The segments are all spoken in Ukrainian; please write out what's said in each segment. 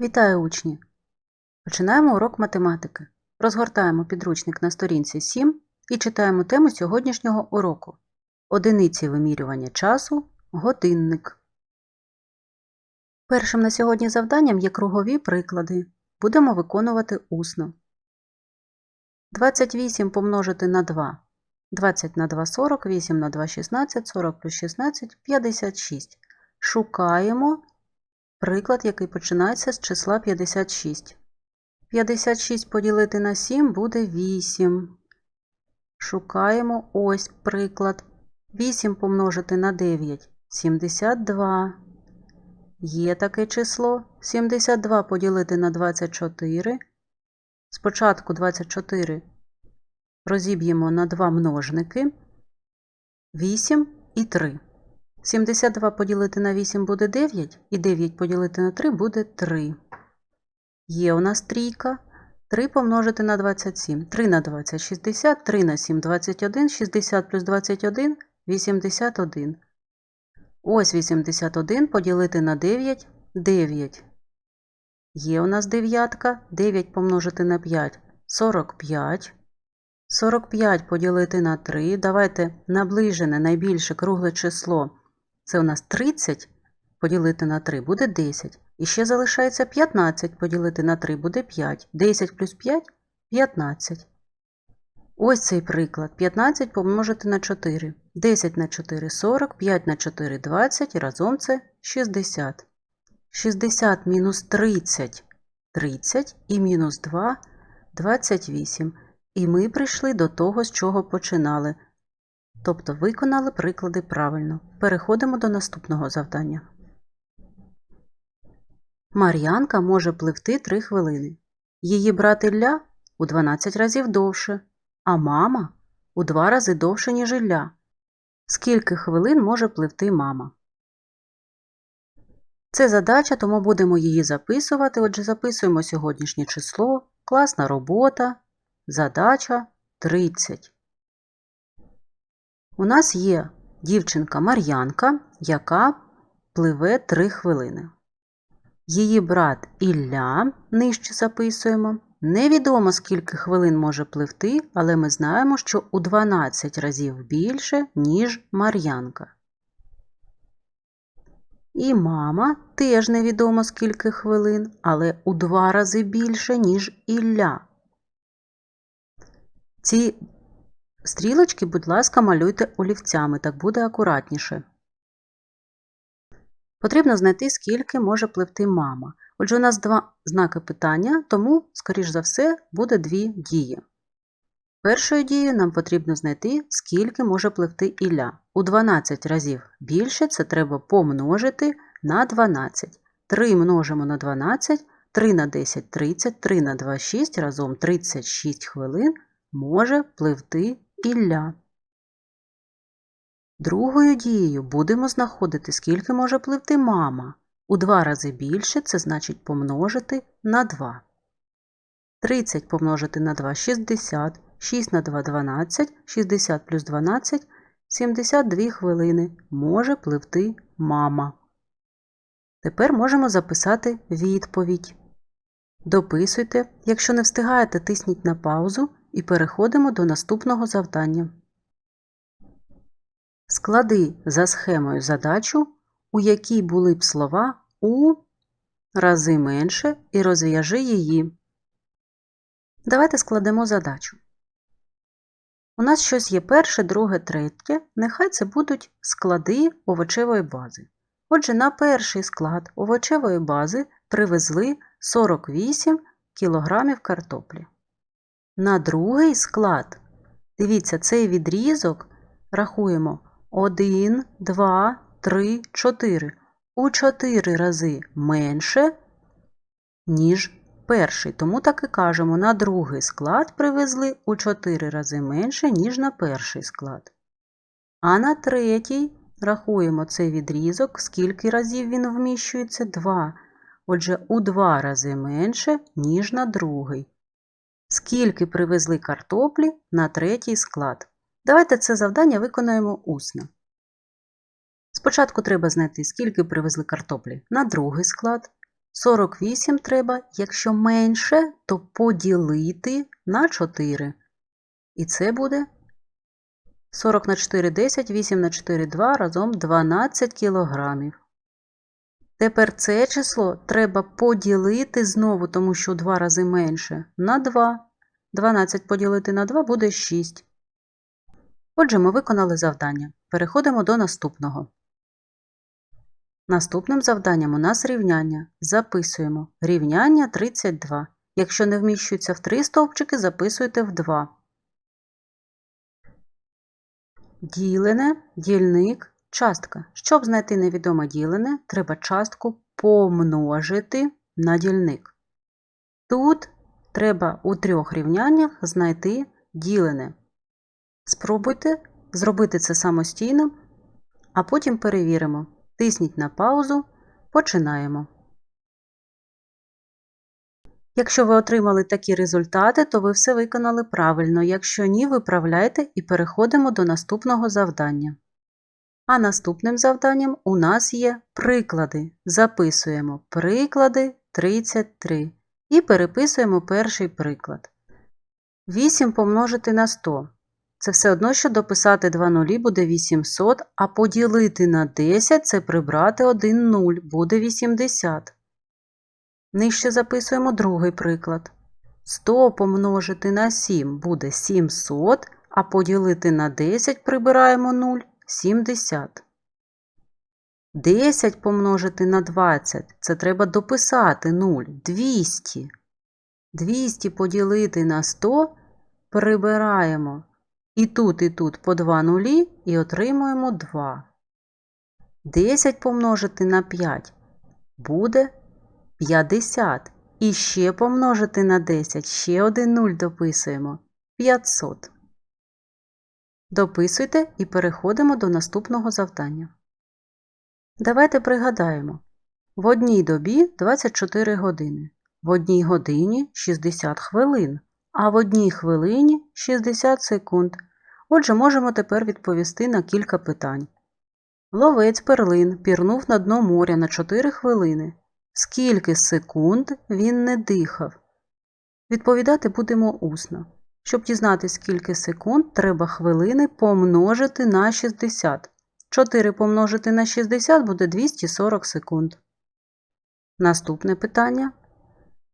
Вітаю учні! Починаємо урок математики. Розгортаємо підручник на сторінці 7 і читаємо тему сьогоднішнього уроку. Одиниці вимірювання часу – годинник. Першим на сьогодні завданням є кругові приклади. Будемо виконувати усно. 28 помножити на 2. 20 на 2 – 40, 8 на 2 – 16, 40 плюс 16 – 56. Шукаємо Приклад, який починається з числа 56. 56 поділити на 7 буде 8. Шукаємо ось приклад. 8 помножити на 9 72. Є таке число. 72 поділити на 24. Спочатку 24 розіб'ємо на 2 множники. 8 і 3. 72 поділити на 8 буде 9, і 9 поділити на 3 буде 3. Є у нас трійка. 3 помножити на 27. 3 на 20 – 60, 3 на 7 – 21, 60 плюс 21 – 81. Ось 81 поділити на 9 – 9. Є у нас дев'ятка. 9 помножити на 5 – 45. 45 поділити на 3. Давайте наближене найбільше кругле число. Це у нас 30 поділити на 3 буде 10. І ще залишається 15 поділити на 3 буде 5. 10 плюс 5 – 15. Ось цей приклад. 15 помножити на 4. 10 на 4 – 40, 5 на 4 – 20, і разом це 60. 60 мінус 30 – 30 і мінус 2 – 28. І ми прийшли до того, з чого починали. Тобто виконали приклади правильно. Переходимо до наступного завдання. Мар'янка може пливти 3 хвилини. Її брат Ілля у 12 разів довше, а мама у 2 рази довше, ніж Ілля. Скільки хвилин може пливти мама? Це задача, тому будемо її записувати. Отже, записуємо сьогоднішнє число, класна робота, задача 30. У нас є дівчинка Мар'янка, яка пливе 3 хвилини. Її брат Ілля, нижче записуємо. Невідомо, скільки хвилин може пливти, але ми знаємо, що у 12 разів більше, ніж Мар'янка. І мама теж невідомо скільки хвилин, але у 2 рази більше, ніж Ілля. Ці Стрілочки, будь ласка, малюйте олівцями, так буде акуратніше. Потрібно знайти, скільки може пливти мама. Отже, у нас два знаки питання, тому, скоріш за все, буде дві дії. Першою дією нам потрібно знайти, скільки може пливти Ілля. У 12 разів більше це треба помножити на 12. 3 множимо на 12, 3 на 10 30, 3 на 2 6, разом 36 хвилин може пливти Ілля. Другою дією будемо знаходити, скільки може пливти мама. У два рази більше це значить помножити на 2. 30 помножити на 2 – 60, 6 на 2 – 12, 60 плюс 12 – 72 хвилини може пливти мама. Тепер можемо записати відповідь. Дописуйте, якщо не встигаєте, тисніть на паузу і переходимо до наступного завдання. Склади за схемою задачу, у якій були б слова у рази менше і розв'яжи її. Давайте складемо задачу. У нас щось є перше, друге, третє. Нехай це будуть склади овочевої бази. Отже, на перший склад овочевої бази привезли 48 кг картоплі. На другий склад, дивіться, цей відрізок рахуємо 1, 2, 3, 4. У 4 рази менше, ніж перший. Тому так і кажемо, на другий склад привезли у 4 рази менше, ніж на перший склад. А на третій рахуємо цей відрізок, скільки разів він вміщується? 2. Отже, у 2 рази менше, ніж на другий. Скільки привезли картоплі на третій склад? Давайте це завдання виконаємо усно. Спочатку треба знайти, скільки привезли картоплі на другий склад, 48 треба, якщо менше, то поділити на 4. І це буде 40 на 4 – 10, 8 на 4 – 2, разом 12 кілограмів. Тепер це число треба поділити знову, тому що у 2 рази менше, на 2. 12 поділити на 2 буде 6. Отже, ми виконали завдання. Переходимо до наступного. Наступним завданням у нас рівняння. Записуємо рівняння 32. Якщо не вміщується в 3 стовпчики, записуйте в 2. Ділене, дільник, частка. Щоб знайти невідоме ділене, треба частку помножити на дільник. Тут треба у трьох рівняннях знайти ділене. Спробуйте зробити це самостійно, а потім перевіримо. Тисніть на паузу. Починаємо. Якщо ви отримали такі результати, то ви все виконали правильно. Якщо ні, виправляйте і переходимо до наступного завдання. А наступним завданням у нас є приклади. Записуємо приклади 33 і переписуємо перший приклад. 8 помножити на 100. Це все одно, що дописати 2 нулі буде 800, а поділити на 10 це прибрати 1 нуль, буде 80. Нижче записуємо другий приклад. 100 помножити на 7 буде 700, а поділити на 10 прибираємо 0 70. 10 помножити на 20 це треба дописати 0 200. 200 поділити на 100 прибираємо і тут, і тут по 2 нулі і отримуємо 2. 10 помножити на 5 буде 50. І ще помножити на 10, ще один 0 дописуємо 500. Дописуйте і переходимо до наступного завдання. Давайте пригадаємо. В одній добі 24 години, в одній годині 60 хвилин, а в одній хвилині 60 секунд. Отже, можемо тепер відповісти на кілька питань. Ловець перлин пірнув на дно моря на 4 хвилини. Скільки секунд він не дихав? Відповідати будемо усно. Щоб дізнатися, скільки секунд, треба хвилини помножити на 60. 4 помножити на 60 буде 240 секунд. Наступне питання.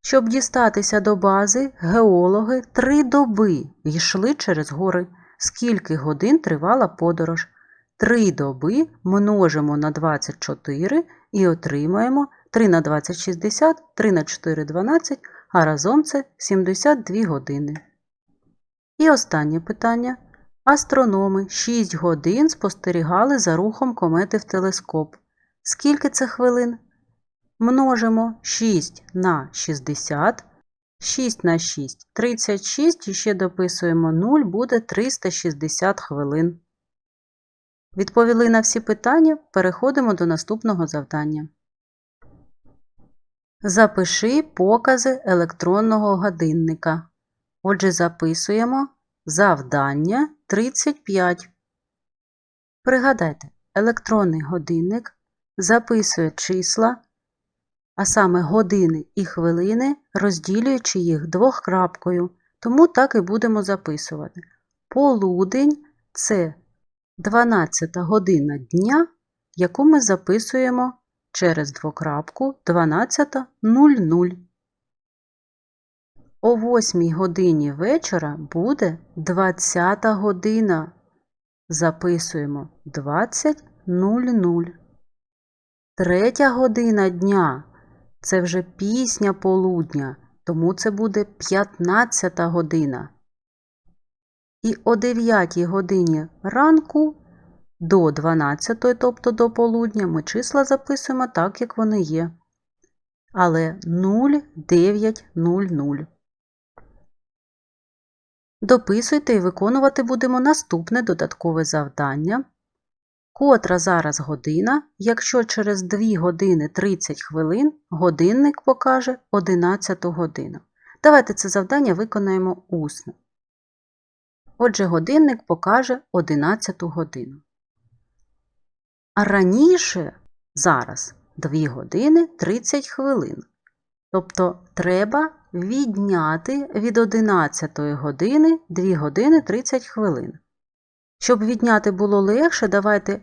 Щоб дістатися до бази, геологи три доби йшли через гори. Скільки годин тривала подорож? Три доби множимо на 24 і отримаємо 3 на 20 – 60, 3 на 4 – 12, а разом це 72 години. І останнє питання. Астрономи 6 годин спостерігали за рухом комети в телескоп. Скільки це хвилин? Множимо 6 на 60, 6 на 6 – 36 і ще дописуємо 0, буде 360 хвилин. Відповіли на всі питання, переходимо до наступного завдання. Запиши покази електронного годинника. Отже, записуємо завдання 35. Пригадайте, електронний годинник записує числа, а саме години і хвилини, розділюючи їх двохкрапкою. Тому так і будемо записувати. Полудень це 12 година дня, яку ми записуємо через двокрапку 12.00. О 8 годині вечора буде 20 година. Записуємо 20.00. Третя година дня це вже пісня полудня, тому це буде 15 година. І о 9 годині ранку до 12, тобто до полудня, ми числа записуємо так, як вони є. Але 0900. Дописуйте і виконувати будемо наступне додаткове завдання. Котра зараз година, якщо через 2 години 30 хвилин годинник покаже 11 годину. Давайте це завдання виконаємо усно. Отже, годинник покаже 11 годину. А раніше зараз 2 години 30 хвилин. Тобто треба відняти від 11 години 2 години 30 хвилин. Щоб відняти було легше, давайте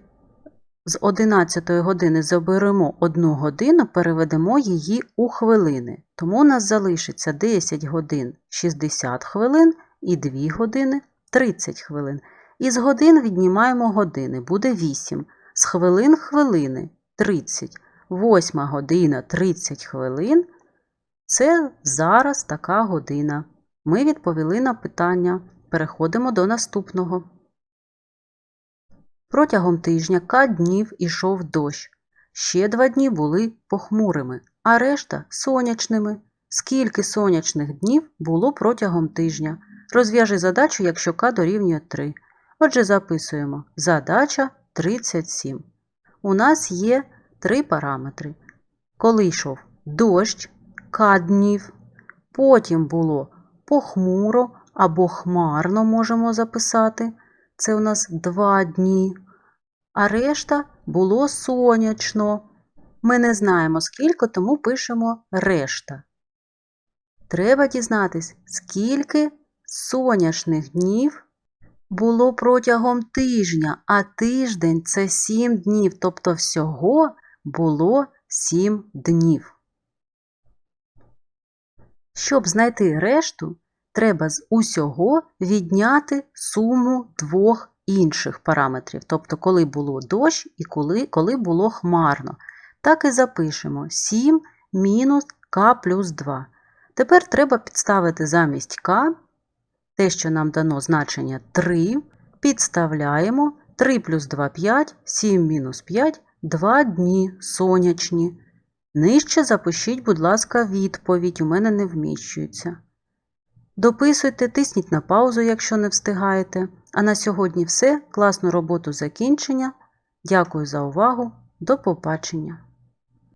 з 11 години заберемо 1 годину, переведемо її у хвилини. Тому у нас залишиться 10 годин 60 хвилин і 2 години 30 хвилин. Із годин віднімаємо години, буде 8. З хвилин хвилини 30. 8 година 30 хвилин. Це зараз така година. Ми відповіли на питання. Переходимо до наступного. Протягом тижня К днів ішов дощ. Ще два дні були похмурими, а решта сонячними. Скільки сонячних днів було протягом тижня? Розв'яжи задачу, якщо К дорівнює 3. Отже, записуємо задача 37. У нас є три параметри. Коли йшов дощ, Днів, потім було похмуро або хмарно можемо записати. Це у нас два дні. А решта було сонячно. Ми не знаємо скільки, тому пишемо решта. Треба дізнатись, скільки сонячних днів було протягом тижня, а тиждень це 7 днів, тобто всього було 7 днів. Щоб знайти решту, треба з усього відняти суму двох інших параметрів, тобто коли було дощ і коли, коли було хмарно. Так і запишемо 7 мінус k плюс 2. Тепер треба підставити замість k те, що нам дано значення 3, підставляємо 3 плюс 2 5, 7 мінус 5 2 дні сонячні. Нижче запишіть, будь ласка, відповідь, у мене не вміщується. Дописуйте, тисніть на паузу, якщо не встигаєте. А на сьогодні все. Класну роботу закінчення. Дякую за увагу. До побачення!